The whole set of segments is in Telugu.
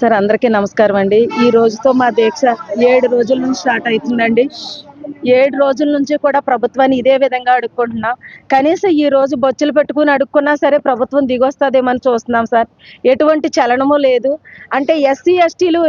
సార్ అందరికీ నమస్కారం అండి. ఈ రోజుతో మా దీక్ష ఏడు రోజుల నుంచి స్టార్ట్ అవుతుందండి. ఏడు రోజుల నుంచి కూడా ప్రభుత్వాన్ని ఇదే విధంగా అడుక్కుంటున్నాం. కనీసం ఈ రోజు బొచ్చులు పెట్టుకుని అడుక్కున్నా సరే ప్రభుత్వం దిగొస్తుందేమని చూస్తున్నాం సార్. ఎటువంటి చలనము లేదు. అంటే ఎస్సీ ఎస్టీలు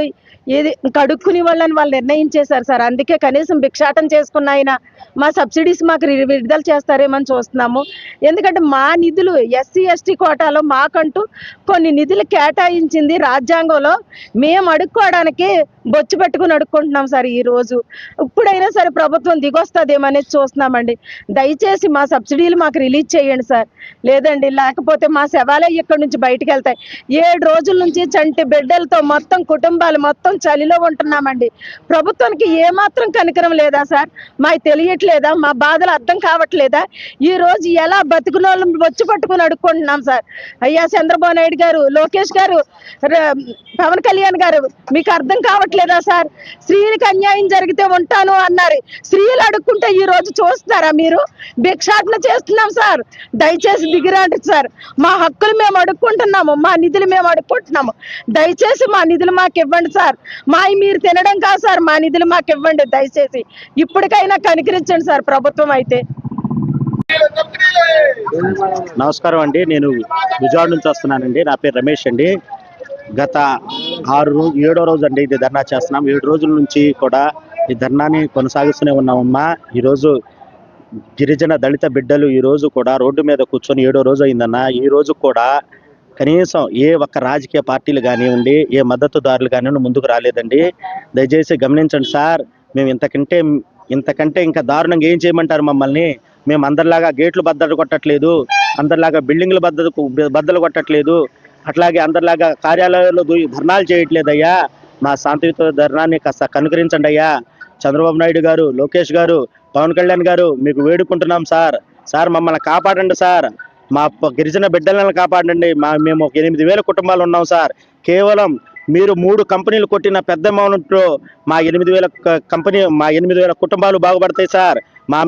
ఏది కడుక్కుని వాళ్ళని వాళ్ళు నిర్ణయించేశారు సార్. అందుకే కనీసం భిక్షాటం చేసుకున్న ఆయన మా సబ్సిడీస్ మాకు విడుదల చేస్తారేమని చూస్తున్నాము. ఎందుకంటే మా నిధులు ఎస్సీ ఎస్టీ కోటాలో మాకంటూ కొన్ని నిధులు కేటాయించింది రాజ్యాంగంలో. మేము అడుక్కోవడానికి బొచ్చు పెట్టుకుని అడుక్కుంటున్నాం సార్ ఈ రోజు. ఇప్పుడైనా సరే ప్రభుత్వం దిగొస్తుందేమనేది చూస్తున్నామండి. దయచేసి మా సబ్సిడీలు మాకు రిలీజ్ చేయండి సార్. లేదండి లేకపోతే మా శవాలే ఇక్కడి నుంచి బయటకు వెళ్తాయి. ఏడు రోజుల నుంచి చంటి బిడ్డలతో మొత్తం కుటుంబాలు మొత్తం చలిలో ఉంటున్నామండి. ప్రభుత్వానికి ఏమాత్రం కనికరం లేదా సార్? మాకు తెలియట్లేదా? మా బాధలు అర్థం కావట్లేదా? ఈ రోజు ఎలా బతుకున్న బొచ్చు పట్టుకుని అడుక్కుంటున్నాం సార్? అయ్యా చంద్రబాబు నాయుడు గారు లోకేష్ గారు పవన్ కళ్యాణ్ గారు మీకు అర్థం కావట్లేదు? సార్? స్త్రీలకు అన్యాయం జరిగితే ఉంటాను అన్నారు. స్త్రీలు అడుక్కుంటే ఈ రోజు చూస్తున్నారా మీరు? భిక్షాటన చేస్తున్నాం సార్. దయచేసి దిగిరండి సార్. మా హక్కులు మేము అడుక్కుంటున్నాము మా నిధులు మేము అడుక్కుంటున్నాము. దయచేసి మా నిధులు మాకు ఇవ్వండి సార్. మా మీరు తినడం కాదు సార్ మా నిధులు మాకు ఇవ్వండి దయచేసి. ఇప్పటికైనా కనికరించండి సార్ ప్రభుత్వం అయితే. నమస్కారం అండి. నేను గుజరాత్ నుంచి వస్తున్నానండి. నా పేరు రమేష్ అండి. గత ఆరు రోజు ఏడో రోజు అండి ఇది ధర్నా చేస్తున్నాం. ఏడు రోజుల నుంచి కూడా ఈ ధర్నాని కొనసాగిస్తూనే ఉన్నామమ్మా. ఈరోజు గిరిజన దళిత బిడ్డలు ఈ రోజు కూడా రోడ్డు మీద కూర్చొని ఏడో రోజు అయిందన్న. ఈ రోజు కూడా కనీసం ఏ ఒక్క రాజకీయ పార్టీలు కానివ్వండి ఏ మద్దతుదారులు కానివ్వండి ముందుకు రాలేదండి. దయచేసి గమనించండి సార్ మేము ఇంతకంటే ఇంతకంటే ఇంకా దారుణంగా ఏం చేయమంటారు మమ్మల్ని? మేము అందరిలాగా గేట్లు బద్దలు కొట్టట్లేదు అందరిలాగా బిల్డింగ్లు బద్దలు బద్దలు కొట్టట్లేదు అట్లాగే అందరిలాగా కార్యాలయాల్లో ధర్నాలు చేయట్లేదయ్యా. మా శాంతియుత ధర్నాన్ని కాస్త కనుకరించండి అయ్యా. చంద్రబాబు నాయుడు గారు లోకేష్ గారు పవన్ కళ్యాణ్ గారు మీకు వేడుకుంటున్నాం సార్. సార్ మమ్మల్ని కాపాడండి సార్. మా గిరిజన బిడ్డలను కాపాడండి. మా మేము ఒక ఎనిమిది వేల కుటుంబాలు ఉన్నాం సార్. కేవలం మీరు మూడు కంపెనీలు కొట్టిన పెద్ద అమౌంట్లో మా ఎనిమిది వేల కంపెనీ మా ఎనిమిది వేల కుటుంబాలు బాగుపడతాయి సార్. మా